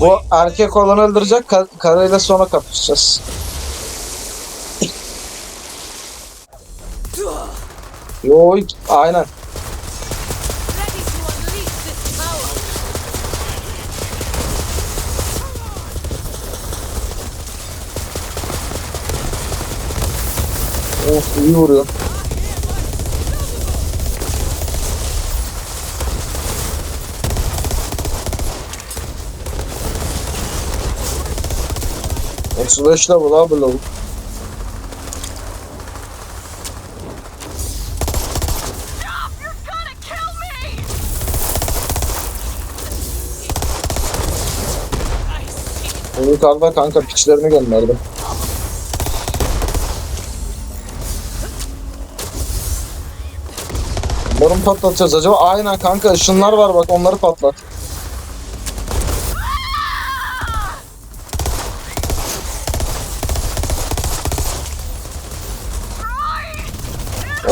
Bu erkek olanı öldürecek, ka karıyla sonra kapışacağız. Yo, aynen. Of iyi vuruyor. Otuz beş level abi lavuk. Yukarıda kanka piçlerini gönderdi. Bunları patlatacağız acaba? Aynen kanka ışınlar var bak onları patlat.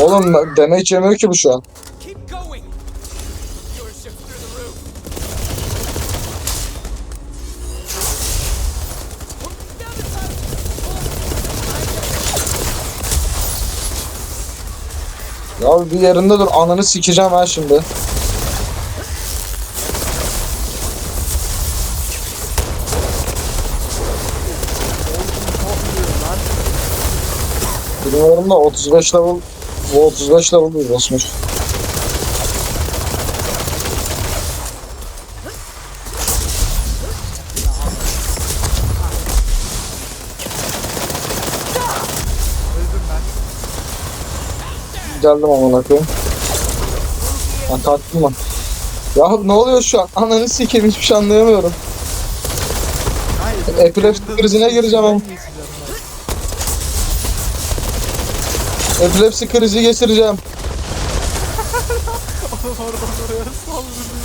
Oğlum damage yemiyor ki bu şu an. Ya bir yerinde dur ananı sikeceğim ha şimdi. Da 35 level bu 35 level ben. Geldim amına koyayım. Ha kalktım lan. Ya ne oluyor şu an? Ananı sikeyim hiçbir şey anlayamıyorum. Epilepsi krizine gireceğim ama. Epilepsi krizi geçireceğim. Oğlum oradan oraya saldırdı.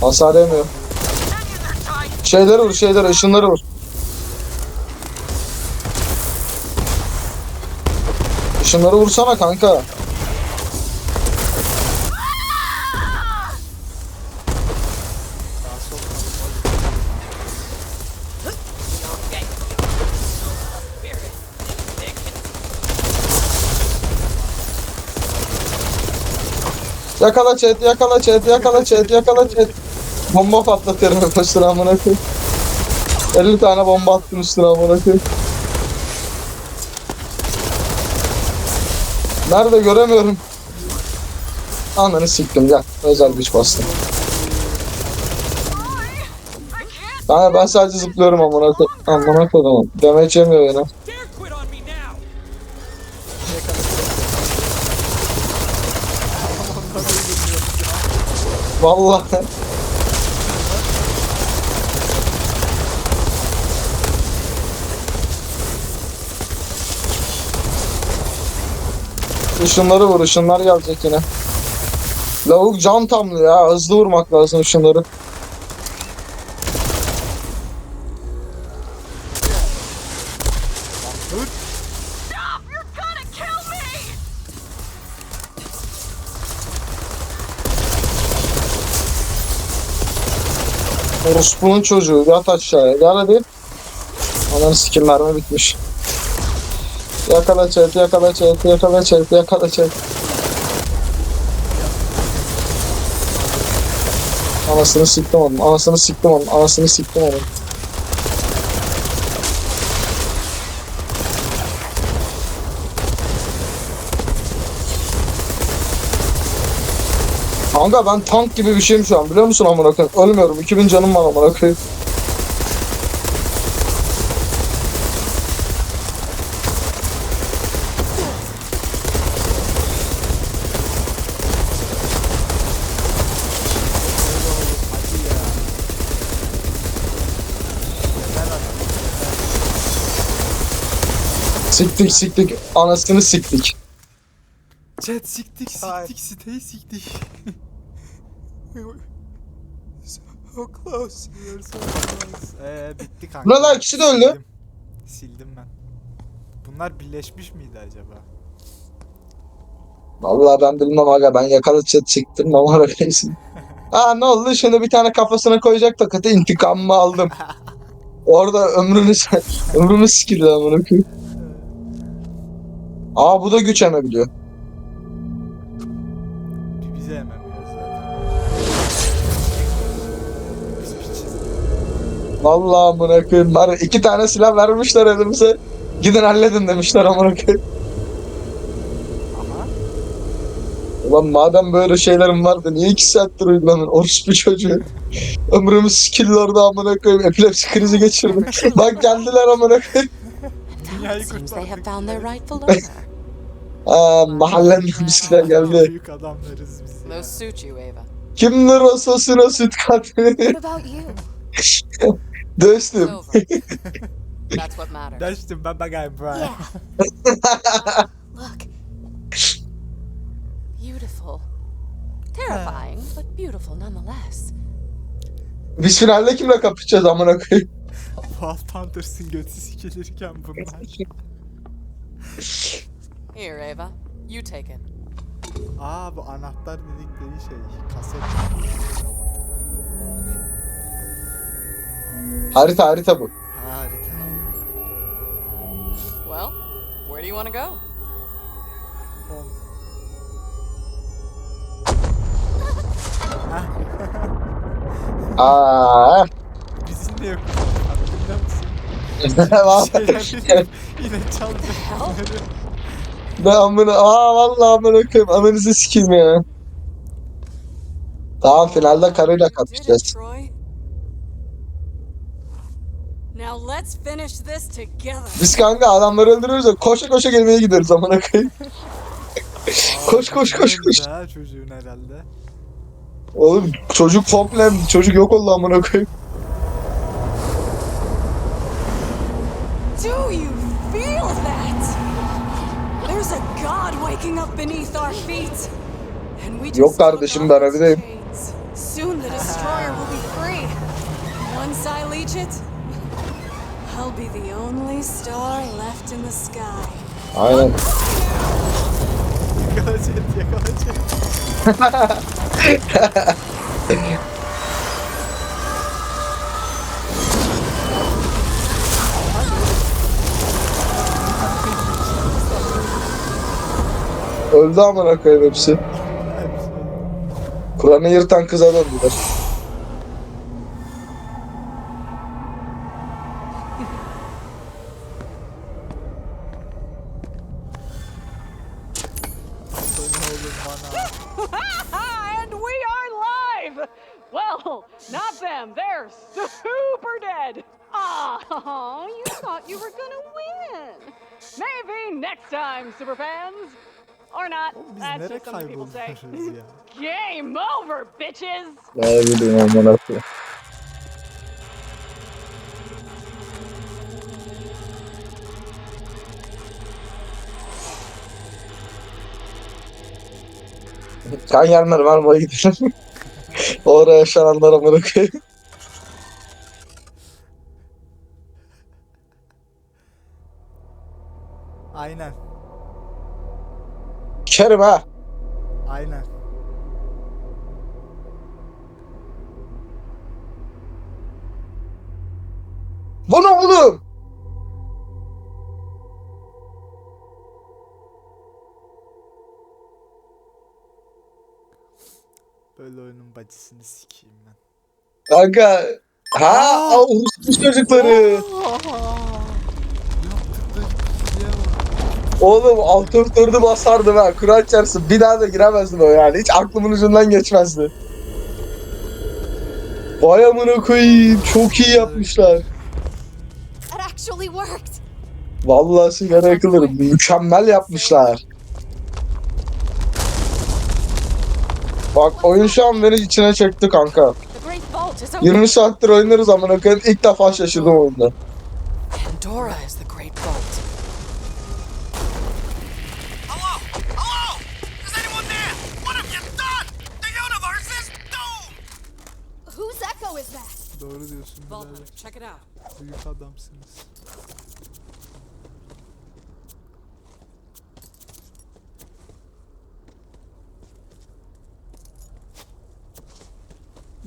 Hasar yemiyor. Şeyleri vur, şeyleri, ışınları vur. Işınları vursana kanka. Yakala chat, yakala chat, yakala chat, yakala chat. Bomba patlatıyorum hep üstüne amına koyayım. 50 tane bomba attım üstüne amına koyayım. Nerede göremiyorum. Ananı siktim gel. Özel güç bastım. Kanka ben sadece zıplıyorum amına koyayım. Amına koyayım. Damage yemiyor yine. Vallahi. Işınları vur, ışınlar gelecek yine. Lavuk can tamlı ya, hızlı vurmak lazım ışınları. Dur. Orospu'nun çocuğu, yat aşağıya, gel hadi. Ananı sikim mermi bitmiş. Yakala çet, yakala çet, yakala çet, yakala çet. Anasını siktim onun, anasını siktim onun, anasını siktim onun. Kanka ben tank gibi bir şeyim şu an biliyor musun amına koyayım? Ölmüyorum. 2000 canım var amına koyayım. Siktik siktik. Anasını siktik. Chat siktik siktik siteyi siktik. so close. We are so close. Eee bitti kanka. Buralar ikisi de öldü. Sildim. Sildim ben. Bunlar birleşmiş miydi acaba? Vallahi ben bilmem aga ben yakalı çet çektim ama öyleysin. Aa ne oldu şimdi bir tane kafasına koyacak takıtı intikamımı aldım. Orada ömrünü ömrümü sikildi amına koyayım. Aa bu da güç emebiliyor. Vallahi amına koyayım. Ya, iki tane silah vermişler elimize. Gidin halledin demişler amına koyayım. Ulan madem böyle şeylerim vardı niye iki saattir uygulamıyorsun? Orospu çocuğu. Ömrümü sikildi orada amına koyayım. Epilepsi krizi geçirdim. Bak geldiler amına koyayım. Dünyayı kurtardık. Aa mahallenden bizler geldi. Büyük adamlarız biz. Kimdir o sosuna süt katili? Over. That's what matters. Deştim ben bakayım. Yeah. Look. Beautiful. Terrifying, but beautiful nonetheless. Biz finalde kimle kapışacağız amına koyayım? Wild Panthers'ın götü sikilirken bunlar. Here, Ava. You take it. Aa bu anahtar dedikleri şey. Kaset. Harita harita bu. Harika. Well, where do you want to go? Aa. Bizim de yok. Farkında mısın? Şeyler yine çalacak. Ben amına aa vallahi amına koyayım. Amanızı sikeyim ya. Tamam finalde karıyla kapışacağız. Let's finish this together. Biz kanka adamları öldürüyoruz ya koşa koşa gelmeye gidiyoruz amına koyayım. Koş, koş, koş, koş. Ha çocuğun herhalde. Oğlum çocuk komple çocuk yok oldu amına koyayım. Do you feel that? There's a god waking up beneath our feet. And we just Yok kardeşim, ben evdeyim. Soon the destroyer will be free. Once I leech it, I'll be the only star left in the sky. Aynen. Yakala Jet yakala Jet. Öldü amına koyayım hepsi. Kur'an'ı yırtan kıza döndüler. And we are live! Well, not them. They're super dead. Oh, you thought you were gonna win. Maybe next time, super fans. Or not. That's just something people say. Game over, bitches! Ne bileyim amına koyayım. Sen gelme Marmara'ya gidelim. Oraya yaşananlar amına koyayım. Aynen. Kerim ha. Aynen. Bu ne oğlum? Böyle oyunun bacısını sikeyim ben. Kanka. Ha, o Rus çocukları. Oğlum altın dördü basardım ha. Kur'an çarpsın. Bir daha da giremezdim o yani. Hiç aklımın ucundan geçmezdi. Vay amına koyayım. Çok iyi yapmışlar. It actually worked. Vallahi sigara yakılır. Mükemmel yapmışlar. Bak oyun şu an beni içine çekti kanka. The Great Vault is open. 20 saattir oynarız amına koyayım. İlk defa şaşırdım oyunda. Pandora is the Great Vault. Hello? Hello? Is anyone there? What have you done? The universe is doomed! Whose echo is that? Doğru diyorsun. birader. check it out. Büyük adamsınız.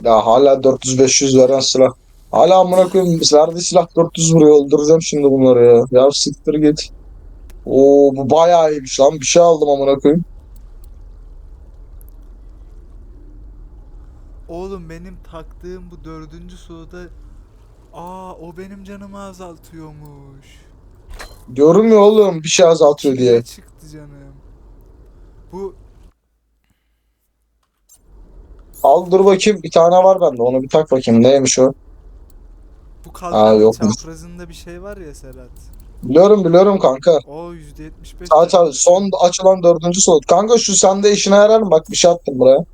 Ya hala 400-500 veren silah. Hala amına koyayım verdiği silah 400 vuruyor öldüreceğim şimdi bunları ya. Ya siktir git. Oo bu bayağı iyiymiş lan bir şey aldım amına koyayım. Oğlum benim taktığım bu dördüncü soda Aa o benim canımı azaltıyormuş. Diyorum ya oğlum bir şey azaltıyor diye. Çıktı canım. Bu Al dur bakayım bir tane var bende onu bir tak bakayım neymiş o. bu yokmuş. çaprazında bir şey var ya Serhat. Biliyorum biliyorum kanka. O %75. Tabii tabii son açılan dördüncü slot. Kanka şu sende işine yarar mı? Bak bir şey attım buraya.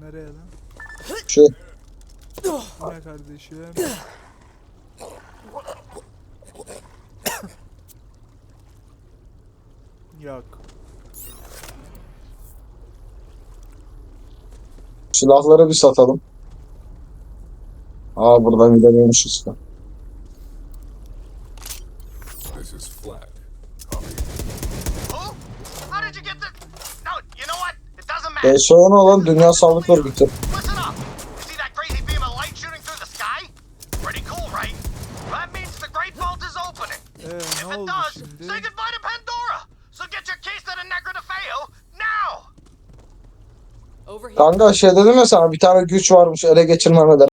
Nereye lan? Şu Ne kardeşim? Yok. Silahları bir satalım. Aa buradan gidemiyormuşuz. da. This is flat. Who? How did you get this? No, you know what? It doesn't matter. DSO'nun olan Dünya Sağlık Örgütü. Kanka şey dedim ya sana bir tane güç varmış ele geçirmemeden.